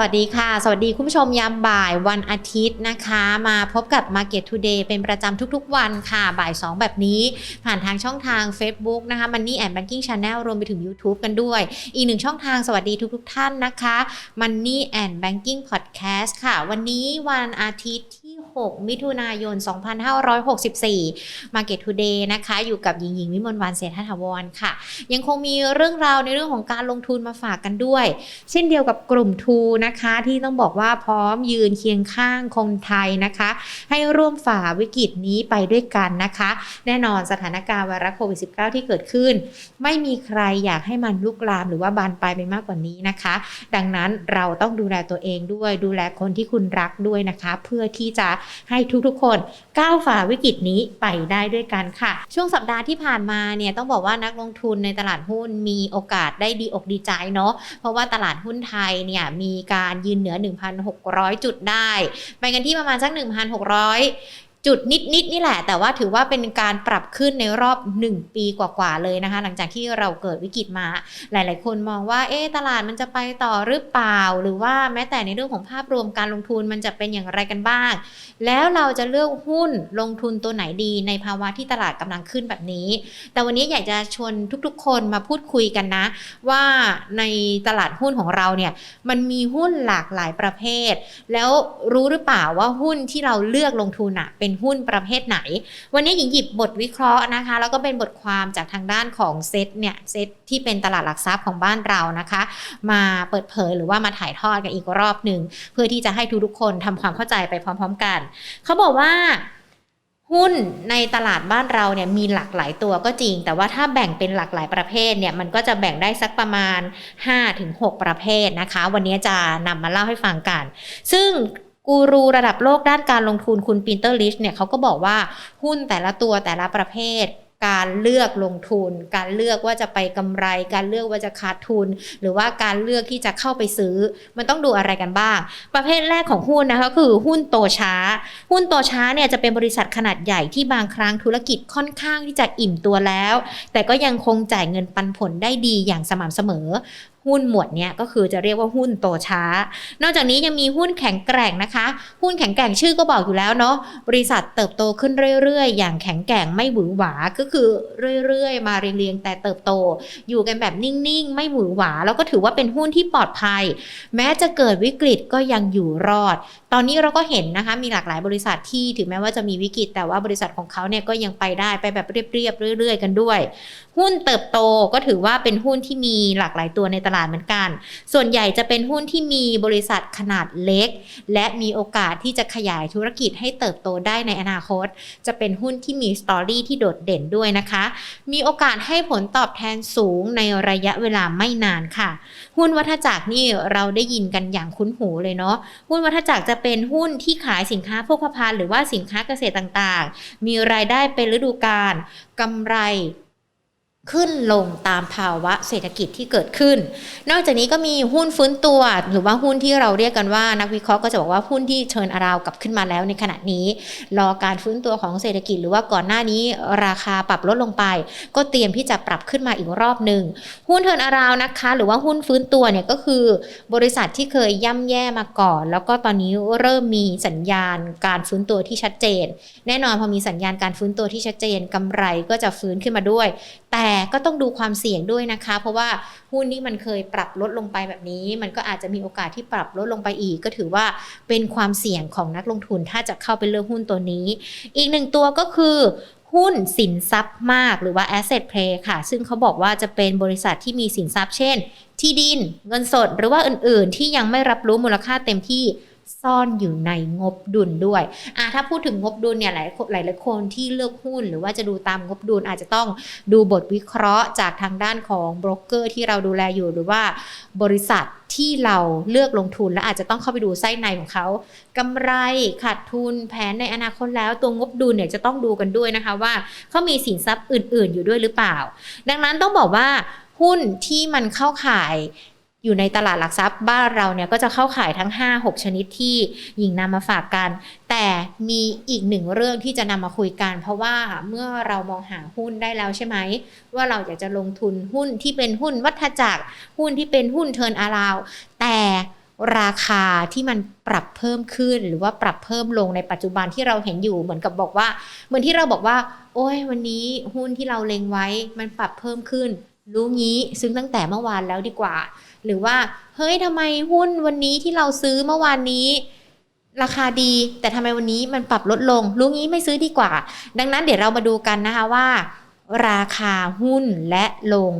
วัสดีค่ะ สวัสดีคุณผู้ชมยามบ่ายวันอาทิตย์นะคะ มาพบกับ Market Today เป็นประจำทุกๆวันค่ะ บ่าย 2 แบบนี้ ผ่านทางช่องทาง Facebook นะคะ Money and Banking Channel รวมไปถึง YouTube กันด้วย อีกหนึ่งช่องทางสวัสดีทุกๆท่านนะคะ Money and Banking Podcast ค่ะ วันนี้วันอาทิตย์ที่ 6 มิถุนายน 2564 Market Today นะคะ อยู่กับหญิงหญิงวิมลวันเศรษฐถาวรค่ะ ยังคงมีเรื่องราวในเรื่องของการลงทุนมาฝากกันด้วย เช่นเดียวกับกลุ่มทูนะคะ ที่ต้องบอกว่าพร้อมยืนเคียงข้างคนไทยนะคะ ให้ร่วมฝ่าวิกฤตนี้ไปด้วยกันนะคะ แน่นอนสถานการณ์ไวรัสโควิด -19 ที่เกิดขึ้น ไม่มีใครอยากให้มันลุกลามหรือว่าบานปลายไปมากกว่านี้นะคะ ดังนั้นเราต้องดูแลตัวเองด้วย ดูแลคนที่คุณรักด้วยนะคะ เพื่อที่จะให้ทุกๆ คนก้าวฝ่าวิกฤตนี้ไปได้ด้วยกันค่ะ ช่วงสัปดาห์ที่ผ่านมาเนี่ยต้องบอกว่านักลงทุนในตลาดหุ้นมีโอกาสได้ดีอกดีใจเนาะเพราะว่าตลาดหุ้นไทยเนี่ยมีการยืนเหนือ 1,600 จุดได้ ไปกันที่ประมาณสัก 1,600 จุดนิดๆนนี่แหละ แต่ว่าถือว่าเป็นการปรับขึ้นในรอบ 1 ปีกว่าๆเลยนะคะ หลังจากที่เราเกิดวิกฤตมา หลาย ๆ คนมองว่าเอ๊ะตลาดมันจะไปต่อหรือเปล่า หรือว่าแม้แต่ในเรื่องของภาพรวมการลงทุนมันจะเป็นอย่างไรกันบ้าง แล้วเราจะเลือกหุ้นลงทุนตัวไหนดีในภาวะที่ตลาดกำลังขึ้นแบบนี้ แต่วันนี้อยากจะชวนทุกๆ คนมาพูดคุยกันนะ ว่าในตลาดหุ้นของเราเนี่ยมันมีหุ้นหลากหลายประเภท แล้วรู้หรือเปล่าว่าหุ้นที่เราเลือกลงทุนอะเป็นหุ้นประเภทไหน วันนี้หญิงหยิบบทวิเคราะห์นะคะ แล้วก็เป็นบทความจากทางด้านของเซตเนี่ยเซตที่เป็นตลาดหลักทรัพย์ของบ้านเรานะคะ มาเปิดเผยหรือว่ามาถ่ายทอดกันอีกรอบหนึ่งเพื่อที่จะให้ทุกๆคนทำความเข้าใจไปพร้อม ๆ กัน เขาบอกว่าหุ้นในตลาดบ้านเราเนี่ยมีหลากหลายตัวก็จริง แต่ว่าถ้าแบ่งเป็นหลากหลายประเภทเนี่ยมันก็จะแบ่งได้สักประมาณ 5-6 ประเภทนะคะ วันนี้จะนำมาเล่าให้ฟังกัน ซึ่ง กูรูระดับโลกด้านการลงทุนคุณปีเตอร์ลิชเนี่ยเขาก็บอกว่าหุ้นแต่ละตัวแต่ละประเภท การเลือกลงทุน การเลือกว่าจะไปกำไร การเลือกว่าจะขาดทุน หรือว่าการเลือกที่จะเข้าไปซื้อ มันต้องดูอะไรกันบ้าง ประเภทแรกของหุ้นนะคะคือหุ้นโตช้า หุ้นโตช้าเนี่ยจะเป็นบริษัทขนาดใหญ่ที่บางครั้งธุรกิจค่อนข้างที่จะอิ่มตัวแล้ว แต่ก็ยังคงจ่ายเงินปันผลได้ดีอย่างสม่ำเสมอหุ้นหมวดนี้ก็คือจะเรียกว่าหุ้นโตช้า นอกจากนี้ยังมีหุ้นแข็งแกร่งนะคะ หุ้นแข็งแกร่งชื่อก็บอกอยู่แล้วเนาะ บริษัทเติบโตขึ้นเรื่อยๆ อย่างแข็งแกร่งไม่หวือหวา ก็คือเรื่อยๆ มาเรียงๆแต่เติบโต อยู่กันแบบนิ่งๆ ไม่หวือหวา แล้วก็ถือว่าเป็นหุ้นที่ปลอดภัย แม้จะเกิดวิกฤตก็ยังอยู่รอด ตอนนี้เราก็เห็นนะคะมีหลากหลายบริษัทที่ถึงแม้ว่าจะมีวิกฤต แต่ว่าบริษัทของเขาเนี่ยก็ยังไปได้ไปแบบเรียบๆเรื่อย ๆ กันด้วย หุ้นเติบโตก็ถือว่าเป็นหุ้นที่มีหลากหลายตัวในตลาดเหมือนกัน ส่วนใหญ่จะเป็นหุ้นที่มีบริษัทขนาดเล็ก และมีโอกาสที่จะขยายธุรกิจให้เติบโตได้ในอนาคต จะเป็นหุ้นที่มีสตอรี่ที่โดดเด่นด้วยนะคะ มีโอกาสให้ผลตอบแทนสูงในระยะเวลาไม่นานค่ะ หุ้นวัฏจักรนี่เราได้ยินกันอย่างคุ้นหูเลยเนาะหุ้นวัฏจักรจะเป็นหุ้นที่ขายสินค้าโภคภัณฑ์หรือว่าสินค้าเกษตรต่างๆ มีรายได้เป็นฤดูกาลกำไร ขึ้นลงตามภาวะเศรษฐกิจที่เกิดขึ้น นอกจากนี้ก็มีหุ้นฟื้นตัว หรือว่าหุ้นที่เราเรียกกันว่า นักวิเคราะห์ก็จะบอกว่าหุ้นที่เชิญอาราวกลับขึ้นมาแล้วในขณะนี้ รอการฟื้นตัวของเศรษฐกิจ หรือว่าก่อนหน้านี้ราคาปรับลดลงไป ก็เตรียมที่จะปรับขึ้นมาอีกรอบหนึ่งหุ้นเทิร์นอาราวนะคะ หรือว่าหุ้นฟื้นตัวเนี่ยก็คือบริษัทที่เคยย่ำแย่มาก่อน แล้วก็ตอนนี้เริ่มมีสัญญาณการฟื้นตัวที่ชัดเจน แน่นอนพอมีสัญญาณการฟื้นตัวที่ชัดเจนกำไรก็จะฟื้นขึ้นมาด้วยแต่ก็ต้องดูความเสี่ยงด้วยนะคะ เพราะว่าหุ้นที่มันเคยปรับลดลงไปแบบนี้ มันก็อาจจะมีโอกาสที่ปรับลดลงไปอีก ก็ถือว่าเป็นความเสี่ยงของนักลงทุนถ้าจะเข้าไปเลือกหุ้นตัวนี้ อีกหนึ่งตัวก็คือหุ้นสินทรัพย์มากหรือว่า asset play ค่ะ ซึ่งเขาบอกว่าจะเป็นบริษัทที่มีสินทรัพย์เช่น ที่ดิน เงินสด หรือว่าอื่น ๆ ที่ยังไม่รับรู้มูลค่าเต็มที่ ซ่อนอยู่ในงบดุลด้วยอะถ้าพูดถึงงบดุลเนี่ยหลายหลายหลายคนที่เลือกหุ้น หรือว่าจะดูตามงบดุลอาจจะต้องดูบทวิเคราะห์จากทางด้านของโบรกเกอร์ที่เราดูแลอยู่หรือว่าบริษัทที่เราเลือกลงทุนและอาจจะต้องเข้าไปดูไส้ในของเขากำไรขาดทุนแผนในอนาคตแล้วตัวงบดุลเนี่ยจะต้องดูกันด้วยนะคะว่าเขามีสินทรัพย์อื่น ๆ อยู่ด้วยหรือเปล่า ดังนั้นต้องบอกว่าหุ้นที่มันเข้าข่าย อยู่ในตลาดหลักทรัพย์บ้านเราเนี่ยก็จะเข้าขายทั้ง 5-6 ชนิดที่หญิงนำมาฝากกัน แต่มีอีกหนึ่งเรื่องที่จะนำมาคุยกัน เพราะว่าเมื่อเรามองหาหุ้นได้แล้วใช่ไหม ว่าเราอยากจะลงทุนหุ้นที่เป็นหุ้นวัฏจักรหุ้นที่เป็นหุ้นเทิร์นอาราวแต่ราคาที่มันปรับเพิ่มขึ้นหรือว่าปรับเพิ่มลงในปัจจุบันที่เราเห็นอยู่เหมือนกับบอกว่า เหมือนที่เราบอกว่า โอ้ยวันนี้หุ้นที่เราเล็งไว้มันปรับเพิ่มขึ้น รู้งี้ซื้อตั้งแต่เมื่อวานแล้วดีกว่า หรือว่าเฮ้ยทำไมหุ้นวันนี้ที่เราซื้อเมื่อวานนี้ ราคาดี แต่ทำไมวันนี้มันปรับลดลงรู้งี้ไม่ซื้อดีกว่า ดังนั้นเดี๋ยวเรามาดูกันนะคะว่า ราคาหุ้นและลง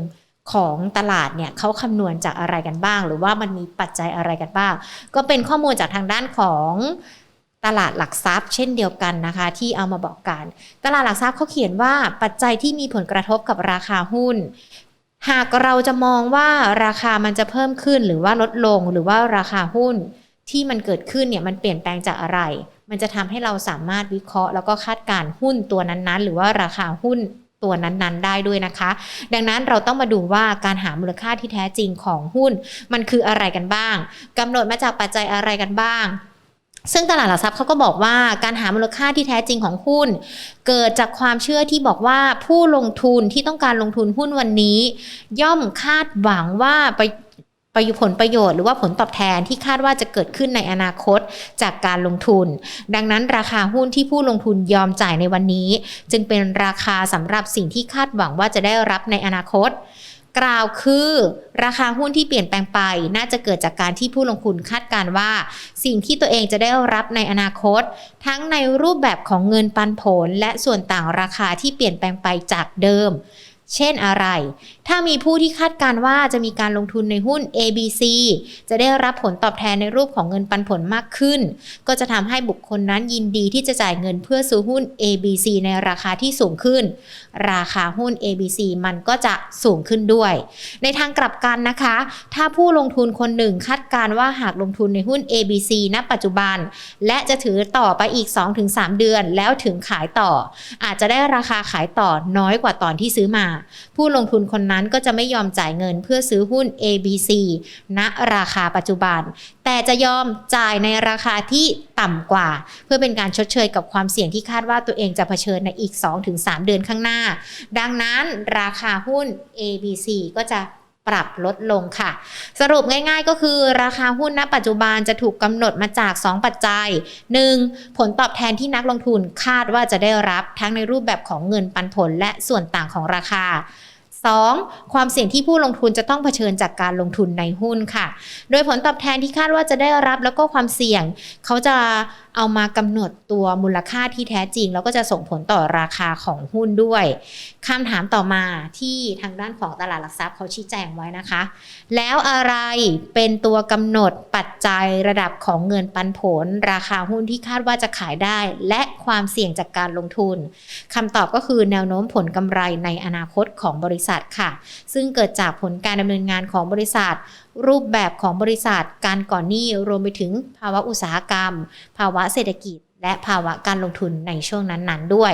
ของตลาดเนี่ยเขาคำนวณจากอะไรกันบ้าง หรือว่ามันมีปัจจัยอะไรกันบ้าง ก็เป็นข้อมูลจากทางด้านของตลาดหลักทรัพย์ เช่นเดียวกันนะคะ ที่เอามาบอกกัน ตลาดหลักทรัพย์เขาเขียนว่าปัจจัยที่มีผลกระทบกับราคาหุ้น หากเราจะมองว่าราคามันจะเพิ่มขึ้นหรือว่าลดลงหรือว่าราคาหุ้นที่มันเกิดขึ้นเนี่ยมันเปลี่ยนแปลงจากอะไร มันจะทำให้เราสามารถวิเคราะห์ แล้วก็คาดการหุ้นตัวนั้นๆ หรือว่าราคาหุ้นตัวนั้นๆ ได้ด้วยนะคะ ดังนั้นเราต้องมาดูว่าการหามูลค่าที่แท้จริงของหุ้น มันคืออะไรกันบ้างกำหนดมาจากปัจจัยอะไรกันบ้าง ซึ่งตลาดหลักทรัพย์เขาก็บอกว่าการหามูลค่าที่แท้จริงของหุ้น เกิดจากความเชื่อที่บอกว่าผู้ลงทุนที่ต้องการลงทุนหุ้นวันนี้ ย่อมคาดหวังว่าไปไปผลประโยชน์หรือว่าผลตอบแทนที่คาดว่าจะเกิดขึ้นในอนาคตจากการลงทุน ดังนั้นราคาหุ้นที่ผู้ลงทุนยอมจ่ายในวันนี้ จึงเป็นราคาสำหรับสิ่งที่คาดหวังว่าจะได้รับในอนาคต กล่าวคือราคาหุ้นที่เปลี่ยนแปลงไป น่าจะเกิดจากการที่ผู้ลงทุนคาดการว่า สิ่งที่ตัวเองจะได้รับในอนาคต ทั้งในรูปแบบของเงินปันผล และส่วนต่างราคาที่เปลี่ยนแปลงไปจากเดิม เช่นอะไร ถ้ามีผู้ที่คาดการว่าจะมีการลงทุนในหุ้น ABC จะได้รับผลตอบแทนในรูปของเงินปันผลมากขึ้น ก็จะทำให้บุคคลนั้นยินดีที่จะจ่ายเงินเพื่อซื้อหุ้น ABC ในราคาที่สูงขึ้น ราคาหุ้น ABC มันก็จะสูงขึ้นด้วย ในทางกลับกันนะคะ ถ้าผู้ลงทุนคนหนึ่งคาดการว่าหากลงทุนในหุ้น ABC ณ ปัจจุบัน และจะถือต่อไปอีก 2-3 เดือน แล้วถึงขายต่อ อาจจะได้ราคาขายต่อน้อยกว่าตอนที่ซื้อมา ผู้ลงทุนคนนั้นก็จะไม่ยอมจ่ายเงินเพื่อซื้อหุ้น ABC ณราคาปัจจุบัน แต่จะยอมจ่ายในราคาที่ต่ำกว่า เพื่อเป็นการชดเชยกับความเสี่ยงที่คาดว่าตัวเองจะเผชิญในอีก 2-3 เดือนข้างหน้า ดังนั้นราคาหุ้น ABC ก็จะปรับลดลงค่ะ สรุปง่ายๆก็คือราคาหุ้นณปัจจุบันจะถูกกำหนดมาจาก 2 ปัจจัย 1. ผลตอบแทนที่นักลงทุนคาดว่าจะได้รับทั้งในรูปแบบของเงินปันผลและส่วนต่างของราคา 2. ความเสี่ยงที่ผู้ลงทุนจะต้องเผชิญจากการลงทุนในหุ้นค่ะ โดยผลตอบแทนที่คาดว่าจะได้รับแล้วก็ความเสี่ยง เขาจะเอามากำหนดตัวมูลค่าที่แท้จริง แล้วก็จะส่งผลต่อราคาของหุ้นด้วยคำถามต่อมาที่ทางด้านของตลาดหลักทรัพย์เขาชี้แจงไว้นะคะ แล้วอะไรเป็นตัวกำหนดปัจจัยระดับของเงินปันผล ราคาหุ้นที่คาดว่าจะขายได้ และความเสี่ยงจากการลงทุนคำตอบก็คือแนวโน้มผลกำไรในอนาคตของบริษัทค่ะ ซึ่งเกิดจากผลการดำเนินงานของบริษัท รูปแบบของบริษัท การก่อนหนี้รวมไปถึงภาวะอุตสาหกรรม ภาวะเศรษฐกิจและภาวะการลงทุนในช่วงนั้นๆด้วย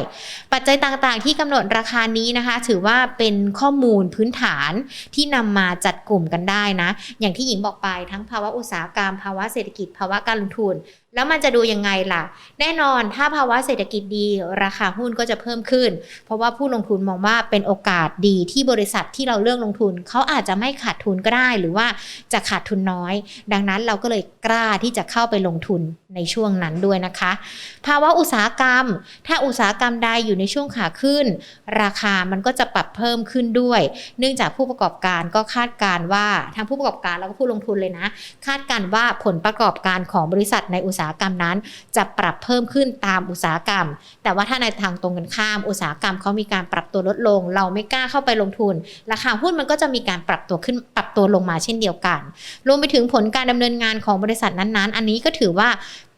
ปัจจัยต่างๆ ที่กำหนดราคานี้นะคะ ถือว่าเป็นข้อมูลพื้นฐานที่นำมาจัดกลุ่มกันได้นะ อย่างที่หญิงบอกไปทั้งภาวะอุตสาหกรรม ภาวะเศรษฐกิจ ภาวะการลงทุน แล้วมันจะดูยังไงล่ะ แน่นอนถ้าภาวะเศรษฐกิจดีราคาหุ้นก็จะเพิ่มขึ้น เพราะว่าผู้ลงทุนมองว่าเป็นโอกาสดีที่บริษัทที่เราเลือกลงทุนเขาอาจจะไม่ขาดทุนก็ได้หรือว่าจะขาดทุนน้อย ดังนั้นเราก็เลยกล้าที่จะเข้าไปลงทุนในช่วงนั้นด้วยนะคะ ภาวะอุตสาหกรรม ถ้าอุตสาหกรรมใดอยู่ในช่วงขาขึ้น ราคามันก็จะปรับเพิ่มขึ้นด้วย เนื่องจากผู้ประกอบการก็คาดการณ์ว่าทั้งผู้ประกอบการแล้วก็ผู้ลงทุนเลยนะ คาดการณ์ว่าผลประกอบการของบริษัทในอุตสาาหกรรมนั้น จะปรับเพิ่มขึ้นตามอุตสาหกรรม แต่ว่าถ้าในทางตรงกันข้าม อุตสาหกรรมเขามีการปรับตัวลดลง เราไม่กล้าเข้าไปลงทุน ราคาหุ้นมันก็จะมีการปรับตัวขึ้นปรับตัวลงมาเช่นเดียวกัน รวมไปถึงผลการดำเนินงานของบริษัทนั้นๆ อันนี้ก็ถือว่า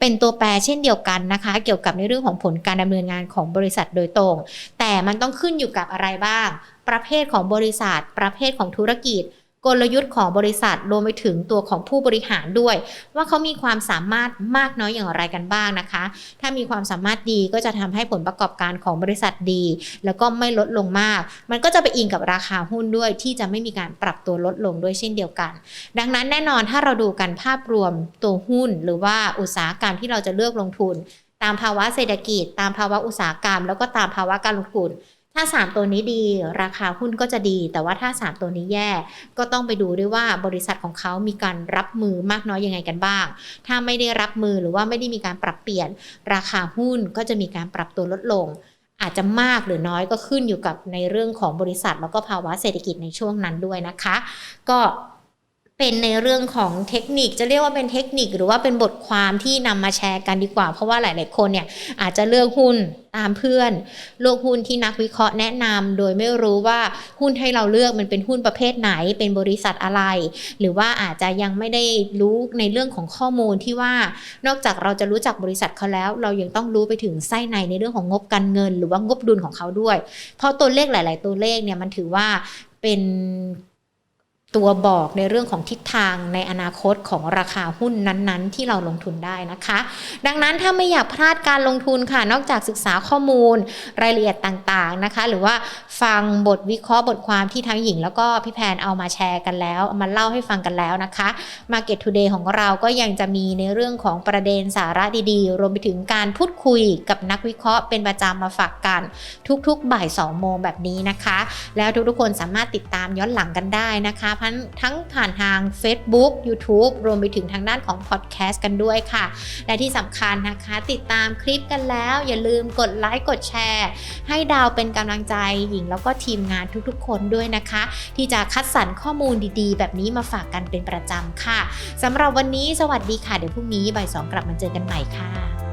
เป็นตัวแปรเช่นเดียวกันนะคะ เกี่ยวกับในเรื่องของผลการดำเนินงานของบริษัทโดยตรง แต่มันต้องขึ้นอยู่กับอะไรบ้าง ประเภทของบริษัท ประเภทของธุรกิจ กลยุทธ์ของบริษัทรวมไปถึงตัวของผู้บริหารด้วย ว่าเขามีความสามารถมากน้อยอย่างไรกันบ้างนะคะ ถ้ามีความสามารถดีก็จะทำให้ผลประกอบการของบริษัทดี แล้วก็ไม่ลดลงมาก มันก็จะไปอิงกับราคาหุ้นด้วยที่จะไม่มีการปรับตัวลดลงด้วยเช่นเดียวกัน ดังนั้นแน่นอนถ้าเราดูกันภาพรวมตัวหุ้น หรือว่าอุตสาหกรรมที่เราจะเลือกลงทุน ตามภาวะเศรษฐกิจ ตามภาวะอุตสาหกรรม แล้วก็ตามภาวะการลงทุน ถ้า 3 ตัวนี้ดีราคาหุ้นก็จะดี แต่ว่าถ้า 3 ตัวนี้แย่ ก็ต้องไปดูด้วยว่าบริษัทของเขามีการรับมือมากน้อยยังไงกันบ้าง ถ้าไม่ได้รับมือหรือว่าไม่ได้มีการปรับเปลี่ยน ราคาหุ้นก็จะมีการปรับตัวลดลง อาจจะมากหรือน้อยก็ขึ้นอยู่กับในเรื่องของบริษัท แล้วก็ภาวะเศรษฐกิจในช่วงนั้นด้วยนะคะ ก็ เป็นในเรื่องของเทคนิคจะเรียกว่าเป็นเทคนิคหรือว่าเป็นบทความที่นำมาแชร์กันดีกว่า เพราะว่าหลาย ๆ คนเนี่ยอาจจะเลือกหุ้นตามเพื่อนเลือกหุ้นที่นักวิเคราะห์แนะนำโดยไม่รู้ว่าหุ้นให้เราเลือกมันเป็นหุ้นประเภทไหน เป็นบริษัทอะไร หรือว่าอาจจะยังไม่ได้รู้ในเรื่องของข้อมูลที่ว่านอกจากเราจะรู้จักบริษัทเขาแล้ว เรายังต้องรู้ไปถึงไส้ในในเรื่องของงบการเงิน หรือว่างบดุลของเขาด้วย เพราะตัวเลขหลาย ๆ ตัวเลขเนี่ยมันถือว่าเป็น ตัวบอกในเรื่องของทิศทางในอนาคตของราคาหุ้นนั้นๆ ที่เราลงทุนได้นะคะ ดังนั้นถ้าไม่อยากพลาดการลงทุนค่ะ นอกจากศึกษาข้อมูลรายละเอียดต่างๆนะคะ หรือว่าฟังบทวิเคราะห์บทความที่ทั้งหญิง แล้วก็พี่แพนเอามาแชร์กันแล้วเอามาเล่าให้ฟังกันแล้วนะคะ Market Today ของเราก็ยังจะมีในเรื่องของประเด็นสาระดีๆ รวมไปถึงการพูดคุยกับนักวิเคราะห์เป็นประจำมาฝากกัน ทุกๆ บ่าย2โมงแบบนี้นะคะ แล้วทุกๆคนสามารถติดตามย้อนหลังกันได้นะคะทั้งทั้งผ่านทาง Facebook YouTube รวมไปถึงทางด้านของ Podcast กันด้วยค่ะ และที่สำคัญนะคะ ติดตามคลิปกันแล้ว อย่าลืมกดไลค์กดแชร์ ให้ดาวเป็นกำลังใจหญิงแล้วก็ทีมงานทุกๆ คนด้วยนะคะ ที่จะคัดสรรข้อมูลดีๆ แบบนี้มาฝากกันเป็นประจำค่ะสำหรับวันนี้สวัสดีค่ะ เดี๋ยวพรุ่งนี้บ่ายสองกลับมาเจอกันใหม่ค่ะ